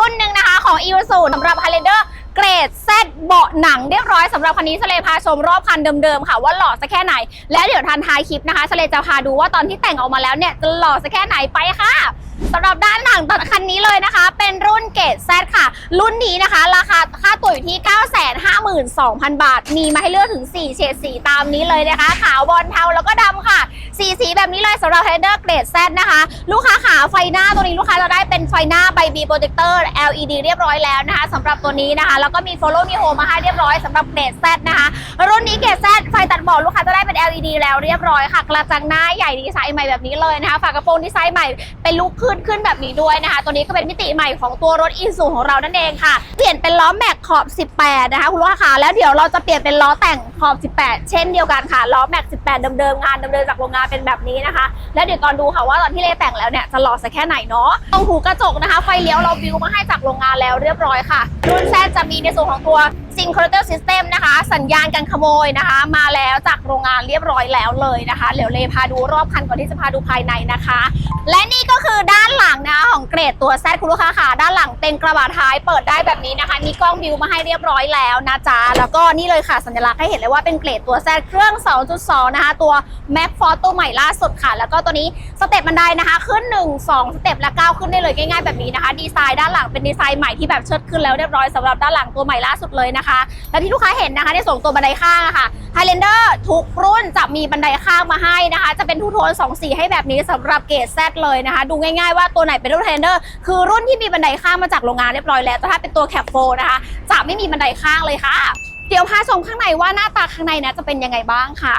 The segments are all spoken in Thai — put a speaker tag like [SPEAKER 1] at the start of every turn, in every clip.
[SPEAKER 1] รุ่นหนึ่งนะคะของ e ี s u สำหรับ Highlander เกรด Z เบาะหนังเรียบร้อยสำหรับคันนี้สเลพาชมรอบคันเดิมๆค่ะว่าหล่อสักแค่ไหน และเดี๋ยวทันท้ายคลิปนะคะสเลจะพาดูว่าตอนที่แต่งออกมาแล้วเนี่ยจะหล่อสักแค่ไหนไปค่ะสำหรับด้านหลังตอนคันนี้เลยนะคะ เป็นรุ่นเกรด Z ค่ะ รุ่นนี้นะคะ ราคาค่าตัวอยู่ที่ 952,000 บาท มีมาให้เลือกถึง 4 เฉดสีตามนี้เลยนะคะ ขาวบอลเทาแล้วก็ดำค่ะ สีสีแบบนี้เลยสำหรับ Highlander เกรด Z นะคะ ลูกค้าขาไฟหน้าตัวนี้ลูกค้าจะได้เป็นไฟหน้า by B Protector LED เรียบร้อยแล้วนะคะสำหรับตัวนี้นะคะ แล้วก็มี Follow Me Home มาให้เรียบร้อยสำหรับเกรด Z นะคะ รุ่นนี้เกรด Z ไฟตัดหมอกลูกค้าจะได้เป็น LED แล้วเรียบร้อยค่ะกระจังหน้าใหญ่ดีไซน์ใหม่แบบนี้เลยนะคะฝากระโปรงดีไซน์ใหม่เป็นลุคขึ้นขึ้นแบบนี้ด้วยนะคะ ตัวนี้ก็เป็นมิติใหม่ของตัวรถอีซูของเรานั่นเองค่ะ เปลี่ยนเป็นล้อแม็กขอบ 18 นะคะคุณลูกค้าแล้วเดี๋ยวเราจะเปลี่ยนเป็นล้อแต่งขอบ 18 เช่นเดียวกันค่ะล้อแม็ก 18 เดิมๆงานเดิมๆจากโรงงานเป็นแบบนี้นะคะ แล้วเดี๋ยวตอนดูค่ะว่าตอนที่เลแต่งแล้วเนี่ยจะหล่อสักแค่ไหนเนาะตรงหูกระจกนะคะ ไฟเลี้ยวเราบิวมาให้จากโรงงานแล้วเรียบร้อยค่ะรุ่นแซจะมีในส่วนของตัว Synchronous System นะคะ สัญญาณการขโมยนะคะ มาแล้วจากโรงงานเรียบร้อยแล้วเลยนะคะเดี๋ยวเลพาดูรอบคันก่อนที่จะพาดูภายในนะคะ และนี่ก็คือด้านหลังนะคะของเกรดตัวแซดคุณลูกค้าค่ะด้านหลังเป็นกระบะท้ายเปิดได้แบบนี้นะคะ มีกล้องบิวมาให้เรียบร้อยแล้วนะจ๊ะแล้วก็นี่เลยค่ะสัญลักษณ์ให้เห็นเลยว่าเป็นเกรดตัวแซดเครื่อง 2.2 นะคะ ตัว Mac f o r ตัวใหม่ล่าสุดค่ะ แล้วก็ตัวนี้สเต็ปบันไดนะคะ ขึ้น 1 2 สเต็ปและก้าวขึ้นได้เลยง่ายๆแบบนี้นะคะ ดีไซน์ด้านหลังเป็นดีไซน์ใหม่ที่แบบเชิดขึ้นแล้วเรียบร้อยสำหรับด้านหลังตัวใหม่ล่าสุดเลยนะคะ และที่ลูกค้าเห็นนะคะในส่วนตัวบันไดข้างอะค่ะ Highlander ทุกรุ่นจะมีบันไดข้างมาให้นะคะ จะเป็นทูโทน2สีให้แบบนี้สำหรับเกรดแซดเลยนะคะ ดูง่ายๆว่าตัวไหนเป็นรุ่น Highlander คือรุ่นที่มีบันไดข้างมาจากโรงงานเรียบร้อยแล้วแต่ถ้าเป็นตัวแคปโฟนะคะ จะไม่มีบันไดข้างเลยค่ะ เดี๋ยวพาชมข้างในว่าหน้าตาข้างในนะจะเป็นยังไงบ้างค่ะ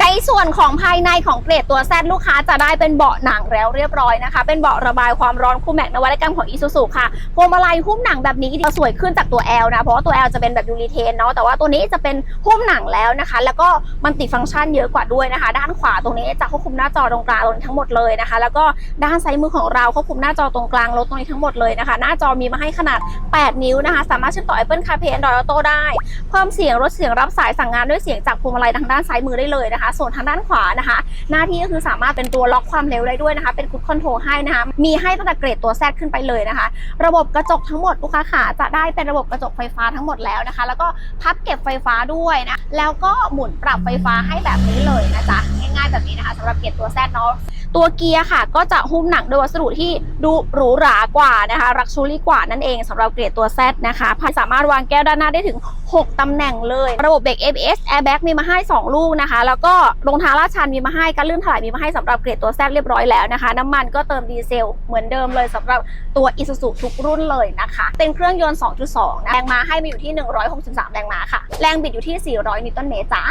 [SPEAKER 1] ในส่วนของภายในของเกรดตัวแซลูกค้าจะได้เป็นเบาะหนังแล้วเรียบร้อยนะคะ เป็นเบาะระบายความร้อนคู่แม็กนวัตกรรมของ Isuzu ค่ะพวงมาลัยหุ้มหนังแบบนี้จะสวยขึ้นจากตัว L นะเพราะว่าตัว L จะเป็นแบบยูริเทนเนาะแต่ว่าตัวนี้จะเป็นหุ้มหนังแล้วนะคะ แล้วก็มันติฟังก์ชันเยอะกว่าด้วยนะคะ ด้านขวาตรงนี้จะควบคุมหน้าจอตรงกลางตรงนี้ทั้งหมดเลยนะคะ แล้วก็ด้านซ้ายมือของเราควบคุมหน้าจอตรงกลางรถตรงนี้ทั้งหมดเลยนะคะ หน้าจอมีมาให้ขนาด 8 นิ้วนะคะ สามารถเชื่อมต่อ Apple CarPlay Android Auto ได้เพิ่มเสียงลดเสียงรับสายสั่งงานด้วยเสียงจากพวงมาลัยทางด้านซ้ายมือได้เลยนะคะส่วนทางด้านขวานะคะ หน้าที่ก็คือสามารถเป็นตัวล็อกความเร็วได้ด้วยนะคะ เป็นคุดคอนโทรให้นะคะ มีให้ตั้งแต่เกรดตัวแซดขึ้นไปเลยนะคะ ระบบกระจกทั้งหมดลูกค้าขาจะได้เป็นระบบกระจกไฟฟ้าทั้งหมดแล้วนะคะ แล้วก็พับเก็บไฟฟ้าด้วยนะ แล้วก็หมุนปรับไฟฟ้าให้แบบนี้เลยนะจ๊ะ ง่ายๆแบบนี้นะคะสำหรับเกรดตัวแซดเนาะ ตัวเกียร์ค่ะ ก็จะหุ้มหนังด้วยวัสดุที่ดูหรูหรากว่านะคะ รักชูรี่กว่านั่นเองสำหรับเกรดตัว Z นะคะสามารถวางแก้วด้านหน้าได้ถึง 6ตำแหน่งเลย ระบบเบรก ABS Airbag มีมาให้ 2 ลูกนะคะ แล้วก็รองเท้าลาดชันมีมาให้การลื่นถลายมีมาให้สำหรับเกรดตัว Z เรียบร้อยแล้วนะคะ น้ำมันก็เติมดีเซลเหมือนเดิมเลยสำหรับตัว Isuzu ทุกรุ่นเลยนะคะ เป็นเครื่องยนต์ 2.2 นะ แรงม้าให้มาอยู่ที่ 163 แรงม้าค่ะ แรงบิดอยู่ที่ 400 นิวตันเมตรจ้า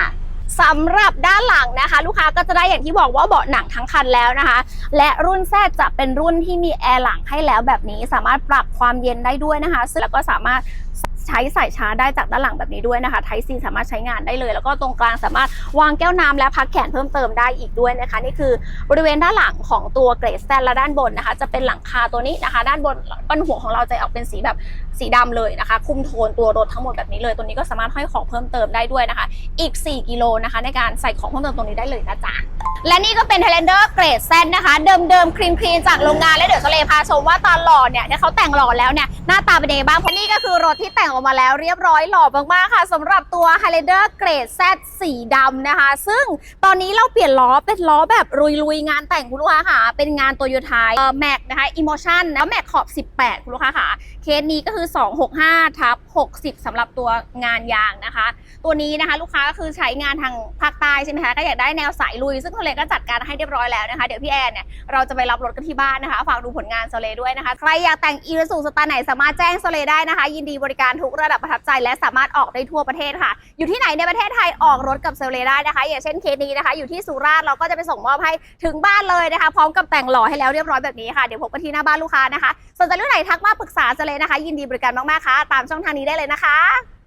[SPEAKER 1] สำหรับด้านหลังนะคะ ลูกค้าก็จะได้อย่างที่บอกว่าเบาะหนังทั้งคันแล้วนะคะ และรุ่นแซดจะเป็นรุ่นที่มีแอร์หลังให้แล้วแบบนี้สามารถปรับความเย็นได้ด้วยนะคะซึ่งแล้วก็สามารถใช้สายชาร์จได้จากด้านหลังแบบนี้ด้วยนะคะไทซีสามารถใช้งานได้เลย แล้วก็ตรงกลางสามารถวางแก้วน้ำและพักแขนเพิ่มเติมได้อีกด้วยนะคะ นี่คือบริเวณด้านหลังของตัวเกรดแซนและด้านบนนะคะ จะเป็นหลังคาตัวนี้นะคะ ด้านบนปันหัวของเราจะออกเป็นสีแบบสีดำเลยนะคะ คุมโทนตัวรถทั้งหมดแบบนี้เลย ตัวนี้ก็สามารถห้อยของเพิ่มเติมได้ด้วยนะคะ อีก 4 กิโลนะคะ ในการใส่ของเพิ่มเติมตรงนี้ได้เลยนะจ๊ะ และนี่ก็เป็น Highlander เกรดแซนนะคะ เดิมๆครีมครีนจากโรงงาน และเดี๋ยวสเลพาชมว่าตอนหล่อเนี่ยที่เขาแต่งหล่อแล้วเนี่ย หน้าตาเป็นยังไงบ้างเพราะนี่ก็คือรถที่แต่งออกมาแล้วเรียบร้อยหล่อมากๆค่ะสำหรับตัว Highlander เกรด Z สีดำนะคะ ซึ่งตอนนี้เราเปลี่ยนล้อเป็นล้อแบบลุยๆงานแต่งคุณลูกค้าค่ะ เป็นงานโตโยต้าเอ่อแม็กนะคะ Emotion แล้วแม็กขอบ 18 คุณลูกค้าค่ะ เคสนี้ก็คือ 265ทับ60สำหรับตัวงานยางนะคะ ตัวนี้นะคะลูกค้าก็คือใช้งานทางภาคใต้ใช่ไหมคะก็อยากได้แนวสายลุย ซึ่งโซเลก็จัดการให้เรียบร้อยแล้วนะคะ เดี๋ยวพี่แอนเนี่ยเราจะไปรับรถกันที่บ้านนะคะ ฝากดูผลงานโซเลด้วยนะคะ ใครอยากแต่งอีซูสไตล์ไหนสามารถแจ้งโซเลได้นะคะ ยินดีบริการทุกระดับประทับใจ และสามารถออกได้ทั่วประเทศค่ะ อยู่ที่ไหนในประเทศไทยออกรถกับโซเลได้นะคะ อย่างเช่นเคสนี้นะคะ อยู่ที่สุราษฎร์เราก็จะไปส่งมอบให้ถึงบ้านเลยนะคะ พร้อมกับแต่งหล่อให้แล้วเรียบร้อยแบบนี้ค่ะเดี๋ยวพบกันที่หน้าบ้านลูกค้านะคะสนใจเรื่องไหนทักมาปรึกษาโซเลนะคะ ยินดีบริการมากๆค่ะ ตามช่องทางนี้ได้เลยนะคะ